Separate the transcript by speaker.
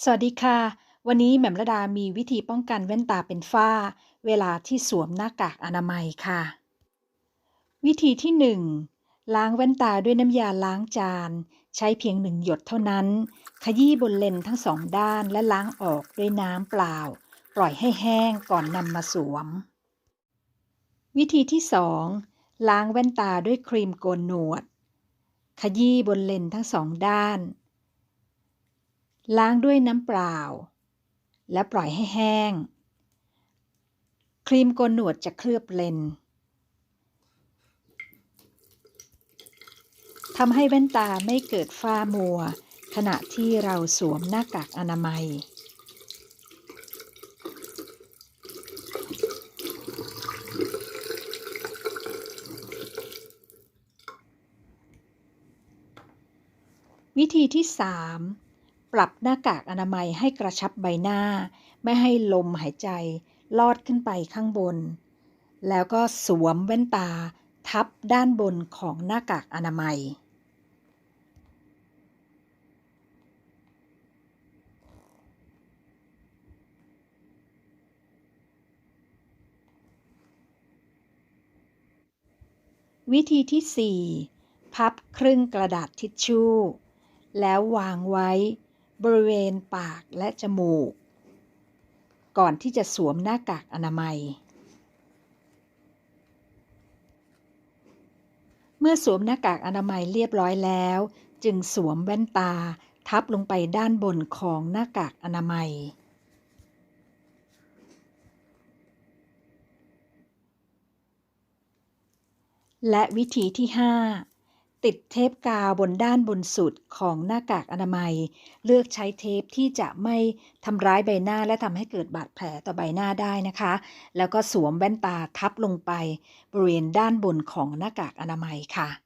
Speaker 1: สวัสดีค่ะ วันนี้แหม่มระดามีวิธีป้องกันแว่นตาเป็นฝ้า เวลาที่สวมหน้ากากอนามัยค่ะ วิธีที่ 1 ล้างแว่นตาด้วยน้ำยาล้างจาน ใช้เพียงหนึ่งหยดเท่านั้น ขยี้บนเลนทั้งสองด้านและล้างออกด้วยน้ำเปล่า ปล่อยให้แห้งก่อนนำมาสวม วิธีที่ 2 ล้างแว่นตาด้วยครีมโกนหนวด ขยี้บนเลนทั้งสองด้าน ล้างด้วยน้ำเปล่า และปล่อยให้แห้ง ครีมโกนหนวดจะเคลือบเลนทำให้แว่นตาไม่เกิดฝ้ามัว ขณะที่เราสวมหน้ากากอนามัย วิธีที่ 3 ปรับหน้ากากอนามัยให้กระชับใบหน้า ไม่ให้ลมหายใจ ลอดขึ้นไปข้างบน แล้วก็สวมแว่นตา ทับด้านบนของหน้ากากอนามัย วิธีที่ 4 พับครึ่งกระดาษทิชชู่ แล้ววางไว้ บริเวณปากและจมูก ก่อนที่จะสวมหน้ากากอนามัย เมื่อสวมหน้ากากอนามัยเรียบร้อยแล้ว จึงสวมแว่นตาทับลงไปด้านบนของหน้ากากอนามัย และวิธีที่ 5 ติดเทปกาวบนด้านบนสุดของหน้ากากอนามัย เลือกใช้เทปที่จะไม่ทำร้ายใบหน้าและทำให้เกิดบาดแผลต่อใบหน้าได้นะคะ แล้วก็สวมแว่นตาทับลงไป บริเวณด้านบนของหน้ากากอนามัยค่ะ